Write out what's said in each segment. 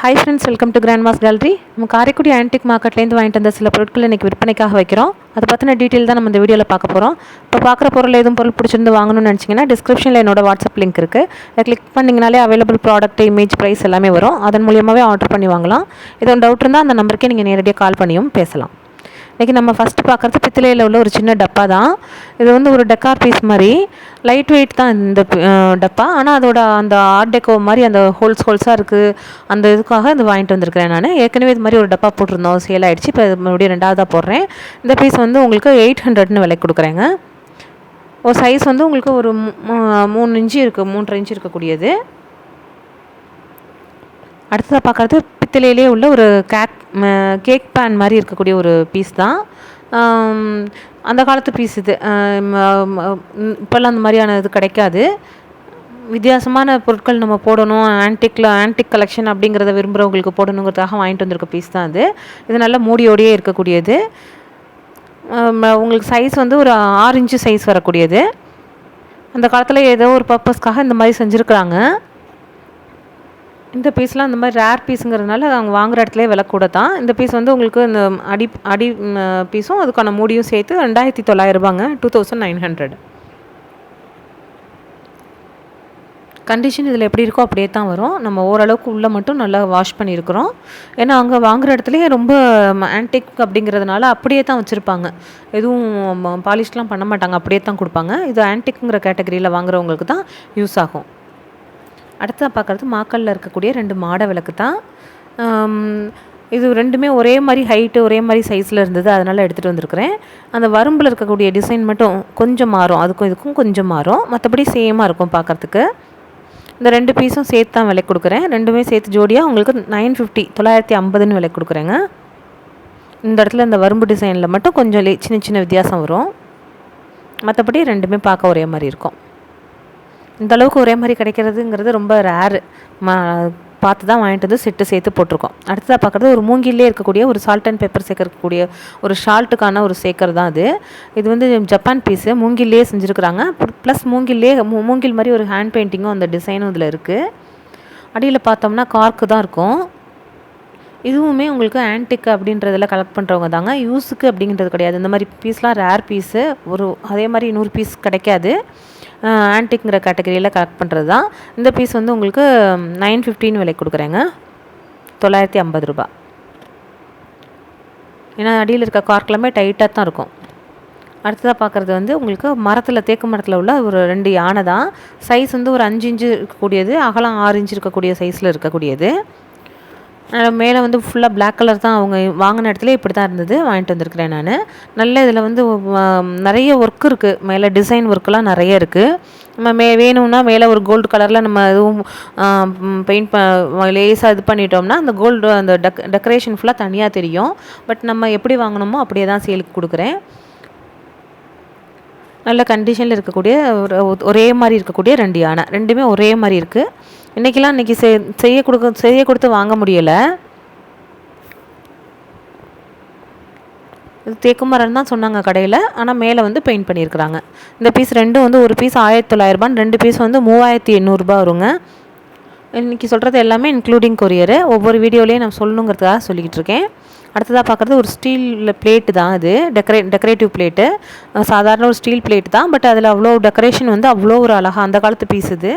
Hi friends welcome to grand mass gallery நம்ம Karaikudi antique மார்க்கெட்லேருந்து வாங்கிட்டு வந்த சில பொருட்கள் இன்றைக்கி விற்பனைக்காக வைக்கிறோம். அதை பற்றின டீட்டெயில் தான் நம்ம இந்த வீடியோவில் பார்க்க போகிறோம் இப்போ பார்க்குற பொருள் எதுவும் பொருள் பிடிச்சிருந்து வாங்கணும்னு நினச்சிங்கன்னா டிஸ்கிரிப்ஷனில் என்னோட வாட்ஸ்அப் லிங்க் இருக்குது அதை கிளிக் பண்ணிங்கனாலே அவைலபிள் ப்ராடக்ட் இமேஜ் ப்ரைஸ் எல்லாமே வரும். அதன் மூலியமாகவே ஆர்டர் பண்ணி வாங்கலாம். எதுவும் டவுட் இருந்தால் அந்த நம்பருக்கே நீங்கள் நேரடியாக கால் பண்ணியும் பேசலாம். இன்றைக்கி நம்ம ஃபஸ்ட்டு பார்க்குறது பித்தளையில் உள்ள ஒரு சின்ன டப்பா தான். இது வந்து ஒரு டெக்கார் பீஸ் மாதிரி. லைட் வெயிட் தான் இந்த டப்பா. ஆனால் அதோட அந்த ஆர்ட் டெக்கோ மாதிரி அந்த ஹோல்ஸ் ஹோல்ஸாக இருக்குது அந்த இதுக்காக இது வாங்கிட்டு வந்திருக்கிறேன் நான். ஏற்கனவே இது மாதிரி ஒரு டப்பா போட்டிருந்தோம். சேல் ஆகிடுச்சு இப்போ மறுபடியும் ரெண்டாவதாக போடுறேன். இந்த பீஸ் வந்து உங்களுக்கு எயிட் ஹண்ட்ரட்னு விலை கொடுக்குறேங்க. ஒரு சைஸ் வந்து உங்களுக்கு ஒரு மூணு இன்ச்சு இருக்குது மூன்றரை இன்ச்சு இருக்கக்கூடியது. அடுத்ததாக பார்க்குறது பித்தளையிலே உள்ள ஒரு கேக் கேக் பேன் மாதிரி இருக்கக்கூடிய ஒரு பீஸ் தான். அந்த காலத்து பீஸ் இது. இப்போல்லாம் அந்த மாதிரியான இது கிடைக்காது. வித்தியாசமான பொருட்கள் நம்ம போடணும். ஆன்டிக்கில் ஆன்டிக் கலெக்ஷன் அப்படிங்கிறத விரும்புகிறவங்களுக்கு போடணுங்கிறதுக்காக வாங்கிட்டு வந்திருக்க பீஸ் தான் அது. இது நல்லா மூடியோடையே இருக்கக்கூடியது. உங்களுக்கு சைஸ் வந்து ஒரு ஆறு இன்ச்சு சைஸ் வரக்கூடியது. அந்த காலத்தில் ஏதோ ஒரு பர்பஸ்க்காக இந்த மாதிரி செஞ்சுருக்குறாங்க. இந்த பீஸ்லாம் இந்த மாதிரி ரேர் பீஸுங்கிறதுனால அவங்க வாங்குற இடத்துல விலை கூட தான். இந்த பீஸ் வந்து உங்களுக்கு இந்த அடி அடி பீஸும் அதுக்கான மூடியும் சேர்த்து ரெண்டாயிரத்தி தொள்ளாயிரம் ரூபாங்க two thousand nine hundred condition இதில் எப்படி இருக்கோ அப்படியே தான் வரும். நம்ம ஓரளவுக்கு உள்ளே மட்டும் நல்லா வாஷ் பண்ணியிருக்கிறோம். ஏன்னா அங்கே வாங்குற இடத்துலையே ரொம்ப ஆன்டிக் அப்படிங்கிறதுனால அப்படியே தான் வச்சுருப்பாங்க. எதுவும் பாலிஷ்லாம் பண்ண மாட்டாங்க. அப்படியே தான் கொடுப்பாங்க. இது ஆன்டிக்குங்கிற கேட்டகரியில் வாங்குறவங்களுக்கு தான் யூஸ் ஆகும். அடுத்ததாக பார்க்குறது மாக்கல்ல இருக்கக்கூடிய ரெண்டு மாட விளக்கு தான். இது ரெண்டுமே ஒரே மாதிரி ஹைட்டு ஒரே மாதிரி சைஸில் இருந்தது அதனால் எடுத்துகிட்டு வந்திருக்கிறேன். அந்த வரம்பில் இருக்கக்கூடிய டிசைன் மட்டும் கொஞ்சம் மாறும் அதுக்கும் இதுக்கும் கொஞ்சம் மாறும். மற்றபடி சேமாக இருக்கும் பார்க்குறதுக்கு. இந்த ரெண்டு பீஸும் சேர்த்து தான் விலை கொடுக்குறேன். ரெண்டுமே சேர்த்து ஜோடியாக உங்களுக்கு நைன் ஃபிஃப்டி தொள்ளாயிரத்தி ஐம்பதுன்னு விலை கொடுக்குறேங்க. இந்த இடத்துல இந்த வரம்பு டிசைனில் மட்டும் கொஞ்சம் சின்ன சின்ன வித்தியாசம் வரும். மற்றபடி ரெண்டுமே பார்க்க ஒரே மாதிரி இருக்கும். இந்த அளவுக்கு ஒரே மாதிரி கிடைக்கிறதுங்கிறது ரொம்ப ரேரு மா பார்த்து தான் வாங்கிட்டு வந்து செட்டு சேர்த்து போட்டிருக்கோம். அடுத்ததாக பார்க்குறது ஒரு மூங்கிலே இருக்கக்கூடிய ஒரு சால்ட் அண்ட் பெப்பர் சேர்க்கக்கூடிய ஒரு ஷால்ட்டுக்கான ஒரு சேக்கர் தான் அது. இது வந்து ஜப்பான் பீஸு மூங்கிலே செஞ்சுருக்குறாங்க. ப்ளஸ் மூங்கிலே மூங்கில் மாதிரி ஒரு ஹேண்ட் பெயிண்டிங்கும் அந்த டிசைனும் இதில் இருக்குது அடியில் பார்த்தோம்னா கார்க்கு தான் இருக்கும். இதுவுமே உங்களுக்கு ஆன்டிக் அப்படின்றதில் கலெக்ட் பண்ணுறவங்க தாங்க. யூஸுக்கு அப்படிங்கிறது கிடையாது. இந்த மாதிரி பீஸ்லாம் ரேர் பீஸு ஒரு அதே மாதிரி நூறு பீஸ் கிடைக்காது. ஆன்டிக்ங்கிற கேட்டகரியில் கலெக்ட் பண்ணுறது தான் இந்த பீஸ் வந்து உங்களுக்கு நைன் ஃபிஃப்டின் விலை கொடுக்குறேங்க. தொள்ளாயிரத்தி ஐம்பது ரூபா. ஏன்னா அடியில் இருக்க கார்க்கெல்லாமே டைட்டாக தான் இருக்கும். அடுத்ததாக பார்க்குறது வந்து உங்களுக்கு மரத்தில் தேக்கு மரத்தில் உள்ள ஒரு ரெண்டு யானை தான் சைஸ் வந்து ஒரு அஞ்சு இன்ச்சு இருக்கக்கூடியது அகலம் ஆறு இன்ச்சு இருக்கக்கூடிய சைஸில் இருக்கக்கூடியது. மேலே வந்து ஃபுல்லாக பிளாக் கலர் தான் அவங்க வாங்கின இடத்துல இப்படி தான் இருந்தது. வாங்கிட்டு வந்திருக்கிறேன் நான். நல்ல இதில் வந்து நிறைய ஒர்க் இருக்குது மேலே டிசைன் ஒர்க்கெலாம் நிறைய இருக்குது நம்ம மே வேணும்னா மேலே ஒரு கோல்டு கலரில் நம்ம எதுவும் பெயிண்ட் ப லேஸாக இது பண்ணிட்டோம்னா அந்த கோல்டு அந்த டெக் டெக்கரேஷன் ஃபுல்லாக தனியாக தெரியும். பட் நம்ம எப்படி வாங்கினோமோ அப்படியே தான் சேலுக்கு கொடுக்குறேன். நல்ல கண்டிஷனில் இருக்கக்கூடிய ஒரு ஒரே மாதிரி இருக்கக்கூடிய ரெண்டு யானை. ரெண்டுமே ஒரே மாதிரி இருக்குது இன்றைக்கெலாம் இன்றைக்கி செ செய்ய கொடுக்க செய்ய கொடுத்து வாங்க முடியலை. இது தேக்கு மரம் தான் சொன்னாங்க கடையில். ஆனால் மேலே வந்து பெயிண்ட் பண்ணியிருக்கிறாங்க. இந்த பீஸ் ரெண்டும் வந்து ஒரு பீஸ் ஆயிரத்தி தொள்ளாயிரரூபான்னு ரெண்டு பீஸ் வந்து மூவாயிரத்தி எண்ணூறுபா வருங்க. இன்றைக்கி சொல்கிறது எல்லாமே இன்க்ளூடிங் கொரியரு ஒவ்வொரு வீடியோலேயும் நான் சொல்லணுங்கிறதுக்காக சொல்லிக்கிட்டு இருக்கேன். அடுத்ததாக பார்க்குறது ஒரு ஸ்டீலில் பிளேட்டு தான் அது. டெக்கரே டெக்கரேட்டிவ் பிளேட்டு சாதாரண ஒரு ஸ்டீல் பிளேட் தான். பட் அதில் அவ்வளோ டெக்கரேஷன் வந்து அவ்வளோ ஒரு அழகாக அந்த காலத்து பீஸ் இது.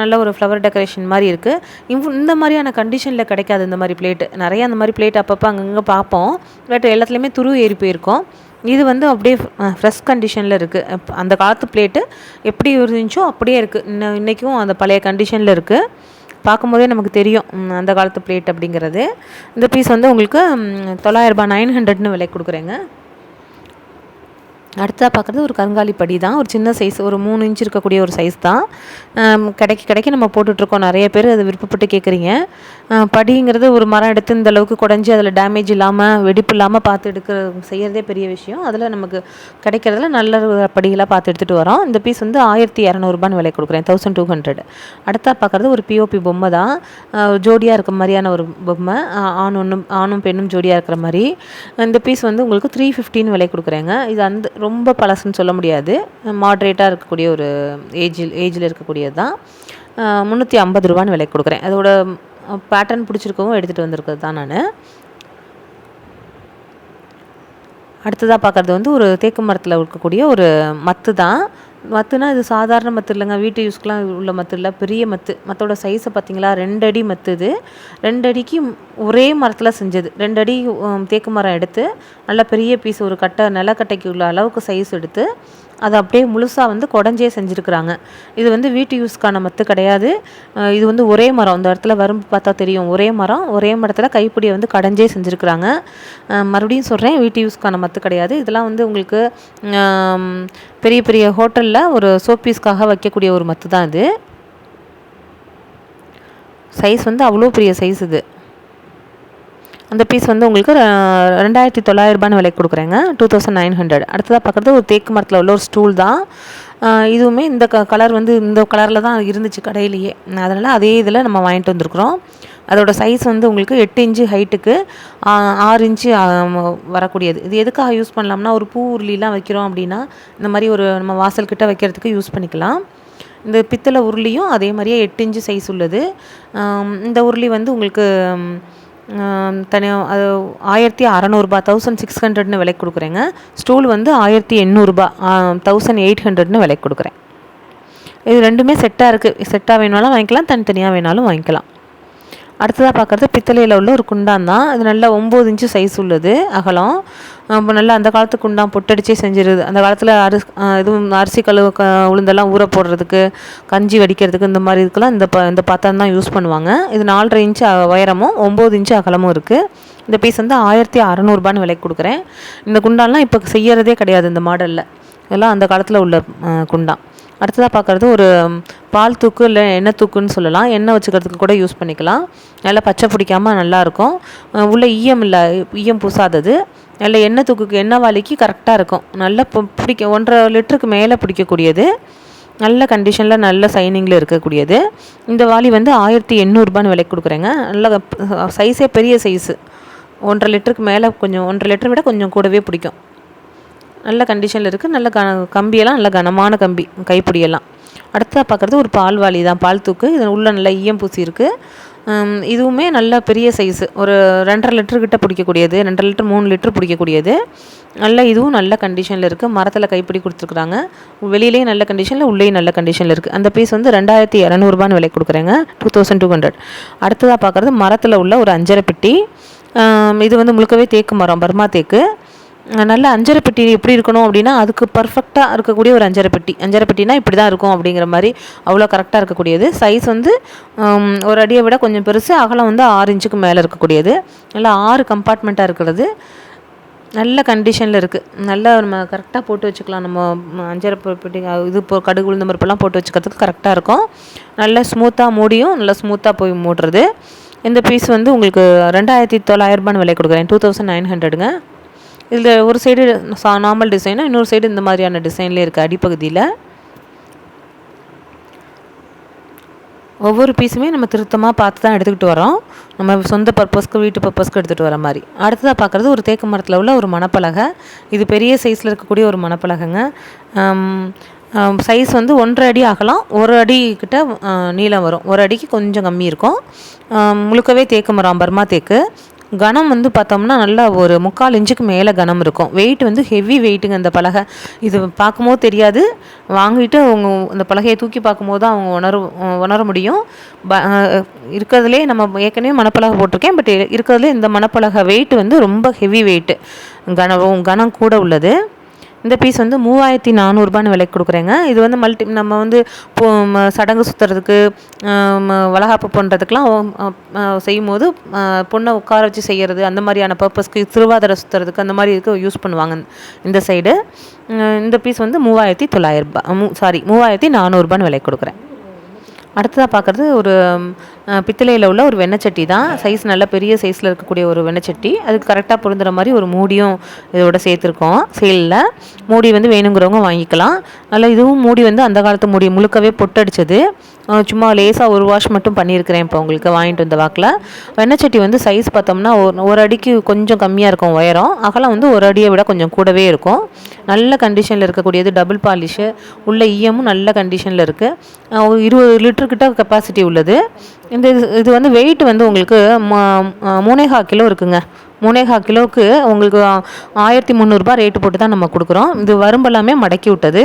நல்ல ஒரு ஃப்ளவர் டெக்கரேஷன் மாதிரி இருக்குது இவ் இந்த மாதிரியான கண்டிஷனில் கிடைக்காது இந்த மாதிரி பிளேட்டு நிறைய அந்த மாதிரி பிளேட் அப்பப்போ அங்கங்கே பார்ப்போம். பட் எல்லாத்துலேயுமே துரு ஏறி போயிருக்கோம். இது வந்து அப்படியே ஃப்ரெஷ் கண்டிஷனில் இருக்குது அந்த காலத்து பிளேட்டு எப்படி இருந்துச்சோ அப்படியே இருக்குது இன்ன இன்றைக்கும் அந்த பழைய கண்டிஷனில் இருக்குது பார்க்கும்போதே நமக்கு தெரியும் அந்த காலத்து பிளேட் அப்படிங்கிறது. இந்த பீஸ் வந்து உங்களுக்கு தொள்ளாயிரரூபா நைன் ஹண்ட்ரட்னு விலை கொடுக்குறேங்க. அடுத்ததாக பார்க்குறது ஒரு கருங்காலி படி தான். ஒரு சின்ன சைஸ் ஒரு மூணு இன்ச் இருக்கக்கூடிய ஒரு சைஸ் தான். கிடைக்க கிடைக்கி நம்ம போட்டுட்ருக்கோம். நிறைய பேர் அதை விருப்பப்பட்டு கேட்குறீங்க. படிங்கிறது ஒரு மரம் எடுத்து இந்த அளவுக்கு குடஞ்சி அதில் டேமேஜ் இல்லாமல் வெடிப்பு இல்லாமல் பார்த்து எடுக்கிற செய்கிறதே பெரிய விஷயம். அதில் நமக்கு கிடைக்கிறதுல நல்ல படிகளாக பார்த்து எடுத்துகிட்டு வரோம். இந்த பீஸ் வந்து ஆயிரத்தி இரநூறுபான்னு விலை கொடுக்குறேன். தௌசண்ட் டூ ஹண்ட்ரட் அடுத்தா பார்க்குறது ஒரு பிஓபி பொம்மை தான். ஜோடியாக இருக்க மாதிரியான ஒரு பொம்மை. ஆணும் ஆண் ஒன்றும் ஆணும் பெண்ணும் ஜோடியாக இருக்கிற மாதிரி. இந்த பீஸ் வந்து உங்களுக்கு த்ரீ ஃபிஃப்டின்னு விலை கொடுக்குறேங்க. இது அந்த ரொம்ப பழசுன்னு சொல்ல முடியாது. மாட்ரேட்டாக இருக்கக்கூடிய ஒரு ஏஜில் ஏஜில் இருக்கக்கூடியது தான். முந்நூற்றி ஐம்பது ரூபான்னு விலை கொடுக்குறேன். அதோட பேட்டர்ன் பிடிச்சிருக்கவும் எடுத்துகிட்டு வந்திருக்கிறது தான் நான். அடுத்ததாக பார்க்குறது வந்து ஒரு தேக்கு மரத்தில் இருக்கக்கூடிய ஒரு மத்து தான். மத்துனா இது சாதாரண மத்து இல்லைங்க. வீட்டு யூஸ்க்கெலாம் உள்ள மத்து இல்லை. பெரிய மத்து. மத்தோட சைஸை பார்த்தீங்களா? ரெண்டு அடி மத்து இது. ரெண்டு அடிக்கு ஒரே மரத்தில் செஞ்சது. ரெண்டு அடி தேக்கு மரம் எடுத்து நல்லா பெரிய பீஸ் ஒரு கட்டை நிலக்கட்டைக்கு உள்ள அளவுக்கு சைஸ் எடுத்து அதை அப்படியே முழுசாக வந்து குடஞ்சே செஞ்சுருக்குறாங்க. இது வந்து வீட்டு யூஸ்க்கான மத்து கிடையாது. இது வந்து ஒரே மரம். இந்த இடத்துல வரும்பு பார்த்தா தெரியும். ஒரே மரம். ஒரே மரத்தில் கைப்பிடியை வந்து கடைஞ்சே செஞ்சுருக்குறாங்க. மறுபடியும் சொல்கிறேன் வீட்டு யூஸ்க்கான மத்து கிடையாது. இதெல்லாம் வந்து உங்களுக்கு பெரிய பெரிய ஹோட்டலில் ஒரு சோப்பீஸ்க்காக வைக்கக்கூடிய ஒரு மத்து தான் இது. சைஸ் வந்து அவ்வளோ பெரிய சைஸ் இது. அந்த பீஸ் வந்து உங்களுக்கு ரெண்டாயிரத்தி தொள்ளாயிரரூபான்னு விலைக்கு கொடுக்குறேங்க. டூ தௌசண்ட் நைன் ஹண்ட்ரட் அடுத்ததாக பார்க்குறது ஒரு தேக்கு மரத்தில் உள்ள ஒரு ஸ்டூல் தான். இதுவுமே இந்த க கலர் வந்து இந்த கலரில் தான் இருந்துச்சு கடையிலேயே. அதனால் அதே இதில் நம்ம வாங்கிட்டு வந்திருக்கிறோம். அதோட சைஸ் வந்து உங்களுக்கு எட்டு இன்ச்சு ஹைட்டுக்கு ஆறு இன்ச்சு வரக்கூடியது. இது எதுக்காக யூஸ் பண்ணலாம்னா ஒரு பூ உருளிலாம் வைக்கிறோம் அப்படின்னா இந்த மாதிரி ஒரு நம்ம வாசல்கிட்ட வைக்கிறதுக்கு யூஸ் பண்ணிக்கலாம். இந்த பித்தளை உருளியும் அதே மாதிரியே எட்டு இன்ச்சு சைஸ் உள்ளது. இந்த உருளி வந்து உங்களுக்கு தனியாக அது ஆயிரத்தி அறநூறுபா தௌசண்ட் சிக்ஸ் ஹண்ட்ரட்னு விலைக்கு கொடுக்குறேங்க. ஸ்டூல் வந்து ஆயிரத்தி எண்ணூறுபா தௌசண்ட் எயிட் ஹண்ட்ரட்னு விலைக்கு கொடுக்குறேன். இது ரெண்டுமே செட்டாக இருக்குது செட்டாக வேணாலும் வாங்கிக்கலாம் தனித்தனியாக வேணாலும் வாங்கிக்கலாம். அடுத்ததாக பார்க்குறது பித்தளையில் உள்ள ஒரு குண்டான் தான். இது நல்லா ஒம்பது இன்ச்சு சைஸ் உள்ளது அகலம். அப்போ நல்லா அந்த காலத்து குண்டான் பொட்டடிச்சே செஞ்சிருது. அந்த காலத்தில் அரிசி இதுவும் அரிசி கழுவு க உளுந்தெல்லாம் ஊற போடுறதுக்கு கஞ்சி வடிக்கிறதுக்கு இந்த மாதிரி இதுக்கெல்லாம் இந்த ப இந்த பாத்திரம் தான் யூஸ் பண்ணுவாங்க. இது நாலரை இன்ச்சு உயரமும் ஒம்பது இன்ச்சு அகலமும் இருக்குது இந்த பீஸ் வந்து ஆயிரத்தி அறநூறுபான்னு விலைக்கு கொடுக்குறேன். இந்த குண்டான்லாம் இப்போ செய்யறதே கிடையாது இந்த மாடலில் இதெல்லாம் அந்த காலத்தில் உள்ள குண்டான். அடுத்ததாக பார்க்குறது ஒரு பால் தூக்கு இல்லை எண்ணெய் தூக்குன்னு சொல்லலாம். எண்ணெய் வச்சுக்கிறதுக்கு கூட யூஸ் பண்ணிக்கலாம். நல்லா பச்சை பிடிக்காமல் நல்லாயிருக்கும் உள்ளே ஈயம் இல்லை ஈயம் பூசாதது. நல்ல எண்ணெய் தூக்குக்கு எண்ணெய் வாளிக்கு கரெக்டாக இருக்கும். நல்லா பிடிக்க ஒன்றரை லிட்டருக்கு மேலே பிடிக்கக்கூடியது. நல்ல கண்டிஷனில் நல்ல சைனிங்கில் இருக்கக்கூடியது. இந்த வாளி வந்து ஆயிரத்தி எண்ணூறுபான்னு விலைக்கு கொடுக்குறேங்க. நல்ல சைஸே பெரிய சைஸு ஒன்றரை லிட்டருக்கு மேலே கொஞ்சம் ஒன்றரை லிட்டர் விட கொஞ்சம் கூடவே பிடிக்கும். நல்ல கண்டிஷனில் இருக்குது நல்ல கன கம்பியெல்லாம் நல்ல கனமான கம்பி கைப்பிடியெல்லாம். அடுத்ததாக பார்க்குறது ஒரு பால் வாளி தான். பால் தூக்கு. இது உள்ள நல்ல ஈயம் பூசி இருக்குது இதுவுமே நல்ல பெரிய சைஸு ஒரு ரெண்டரை லிட்டர் கிட்ட பிடிக்கக்கூடியது. ரெண்டரை லிட்டர் மூணு லிட்டர் பிடிக்கக்கூடியது. நல்ல இதுவும் நல்ல கண்டிஷனில் இருக்குது மரத்தில் கைப்பிடி கொடுத்துருக்குறாங்க. வெளியிலேயும் நல்ல கண்டிஷனில் உள்ளேயும் நல்ல கண்டிஷனில் இருக்குது அந்த பீஸ் வந்து ரெண்டாயிரத்தி இரநூறுபான்னு விலை கொடுக்குறேங்க. டூ தௌசண்ட் டூ ஹண்ட்ரட் அடுத்ததாக பார்க்குறது மரத்தில் உள்ள ஒரு அஞ்சரை பெட்டி இது வந்து முழுக்கவே தேக்கு மரம். பர்மா தேக்கு. நல்ல அஞ்சரை பெட்டி எப்படி இருக்கணும் அப்படின்னா அதுக்கு பர்ஃபெக்டாக இருக்கக்கூடிய ஒரு அஞ்சரை பெட்டி அஞ்சரை பெட்டினா இப்படி தான் இருக்கும் அப்படிங்கிற மாதிரி அவ்வளோ கரெக்டாக இருக்கக்கூடியது. சைஸ் வந்து ஒரு அடியை விட கொஞ்சம் பெருசு அகலம் வந்து ஆறு இன்ச்சுக்கு மேலே இருக்கக்கூடியது. நல்லா ஆறு கம்பார்ட்மெண்ட்டாக இருக்கிறது. நல்ல கண்டிஷனில் இருக்குது நல்லா நம்ம கரெக்டாக போட்டு வச்சுக்கலாம். நம்ம அஞ்சரை பெ- பெட்டி இது இப்போ கடுகு உளுந்த பருப்பெல்லாம் போட்டு வச்சுக்கிறதுக்கு கரெக்டாக இருக்கும். நல்லா ஸ்மூத்தாக மூடியும் நல்லா ஸ்மூத்தாக போய் மூடுறது. இந்த பீஸ் வந்து உங்களுக்கு ரெண்டாயிரத்தி தொள்ளாயிரரூபான்னு விலை கொடுக்குறேன். டூ தௌசண்ட் நைன் ஹண்ட்ரடுங்க இதில் ஒரு சைடு நார்மல் டிசைனும் இன்னொரு சைடு இந்த மாதிரியான டிசைன்லேயே இருக்குது அடிப்பகுதியில் ஒவ்வொரு பீஸுமே நம்ம திருத்தமாக பார்த்து தான் எடுத்துக்கிட்டு வரோம். நம்ம சொந்த பர்பஸ்க்கு வீட்டு பர்பஸ்க்கு எடுத்துகிட்டு வர மாதிரி. அடுத்ததாக பார்க்குறது ஒரு தேக்கு மரத்தில் உள்ள ஒரு மணப்பலகை. இது பெரிய சைஸில் இருக்கக்கூடிய ஒரு மணப்பலகைங்க. சைஸ் வந்து ஒன்றரை அடி ஆகலாம் ஒரு அடி கிட்ட நீளம் வரும். ஒரு அடிக்கு கொஞ்சம் கம்மி இருக்கும். முழுக்கவே தேக்கு மரம் பர்மா தேக்கு. கனம் வந்து பார்த்தோம்னா நல்லா ஒரு முக்கால் இன்ச்சுக்கு மேலே கனம் இருக்கும். வெயிட் வந்து ஹெவி வெயிட்டுங்க இந்த பலகை. இது பார்க்கும்போது தெரியாது. வாங்கிட்டு அவங்க அந்த பலகையை தூக்கி பார்க்கும்போது தான் அவங்க உணர உணர முடியும். ப இருக்கிறதுலே நம்ம ஏற்கனவே மணப்பலகை போட்டிருக்கேன். பட் இருக்கிறதுலே இந்த மணப்பலகை வெயிட் வந்து ரொம்ப ஹெவி வெயிட்டு கனம் கனம் கூட உள்ளது. இந்த பீஸ் வந்து மூவாயிரத்தி நானூறுபான்னு விலைக்கு கொடுக்குறேங்க. இது வந்து மல்டி நம்ம வந்து சடங்கு சுற்றுறதுக்கு வளகாப்பு பண்ணுறதுக்கெலாம் செய்யும்போது போது பொண்ணை உட்கார வச்சு செய்கிறது அந்த மாதிரியான பர்பஸ்க்கு திருவாதிரை சுற்றுறதுக்கு அந்த மாதிரி இதுக்கு யூஸ் பண்ணுவாங்க இந்த சைடு இந்த பீஸ் வந்து மூவாயிரத்தி தொள்ளாயிரரூபா மூ சாரி மூவாயிரத்தி நானூறுபான்னு விலைக்கு கொடுக்குறேன். அடுத்ததாக பார்க்குறது ஒரு பித்தளையில் உள்ள ஒரு வெண்ணச்சட்டி தான். சைஸ் நல்ல பெரிய சைஸில் இருக்கக்கூடிய ஒரு வெண்ணச்சட்டி அதுக்கு கரெக்டாக பொருந்துற மாதிரி ஒரு மூடியும் இதோட சேர்த்துருக்கோம். சேலில் மூடி வந்து வேணுங்கிறவங்க வாங்கிக்கலாம். நல்லா இதுவும் மூடி வந்து அந்த காலத்து மூடி முழுக்கவே பொட்டடிச்சது. சும்மா லேசாக ஒரு வாஷ் மட்டும் பண்ணியிருக்கிறேன் இப்போ உங்களுக்கு. வாங்கிட்டு வந்த வாக்கில். வெண்ணச்சட்டி வந்து சைஸ் பார்த்தோம்னா ஒரு ஒரு அடிக்கு கொஞ்சம் கம்மியாக இருக்கும் உயரம். அகலம் வந்து ஒரு அடியை விட கொஞ்சம் கூடவே இருக்கும். நல்ல கண்டிஷனில் இருக்கக்கூடியது டபுள் பாலிஷு உள்ள ஈயமும் நல்ல கண்டிஷனில் இருக்குது ஒரு இருபது லிட்டர் கிட்ட கெப்பாசிட்டி உள்ளது. இந்த இது இது வந்து வெயிட் வந்து உங்களுக்கு மூணேகா கிலோ இருக்குங்க. மூணேகா கிலோவுக்கு உங்களுக்கு ஆயிரத்தி முந்நூறுரூபா ரேட்டு போட்டு தான் நம்ம கொடுக்குறோம். இது வரும்பெல்லாமே மடக்கி விட்டது.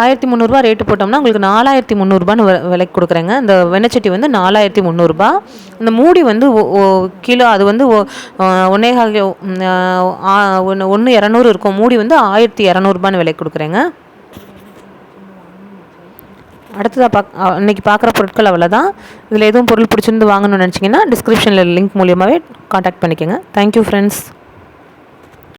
ஆயிரத்தி முந்நூறுரூபா ரேட்டு போட்டோம்னா உங்களுக்கு நாலாயிரத்தி முந்நூறுரூபான்னு விலைக்கு கொடுக்குறேங்க. இந்த வெண்ணச்சட்டி வந்து நாலாயிரத்தி முந்நூறுரூபா இந்த மூடி வந்து கிலோ அது வந்து ஒன்னேகா ஒன்று ஒன்று இரநூறு இருக்கும். மூடி வந்து ஆயிரத்தி இரநூறுபான்னு விலைக்கு கொடுக்குறேங்க. அடுத்ததாக பாக் இன்றைக்கி பார்க்குற பொருட்கள் அவ்வளோதான் இதில் எதுவும் பொருள் பிடிச்சிருந்து வாங்கணும்னு நினச்சிங்கன்னா டிஸ்கிரிப்ஷனில் லிங்க் மூலியமாகவே காண்டாக்ட் பண்ணிக்கோங்க. Thank you friends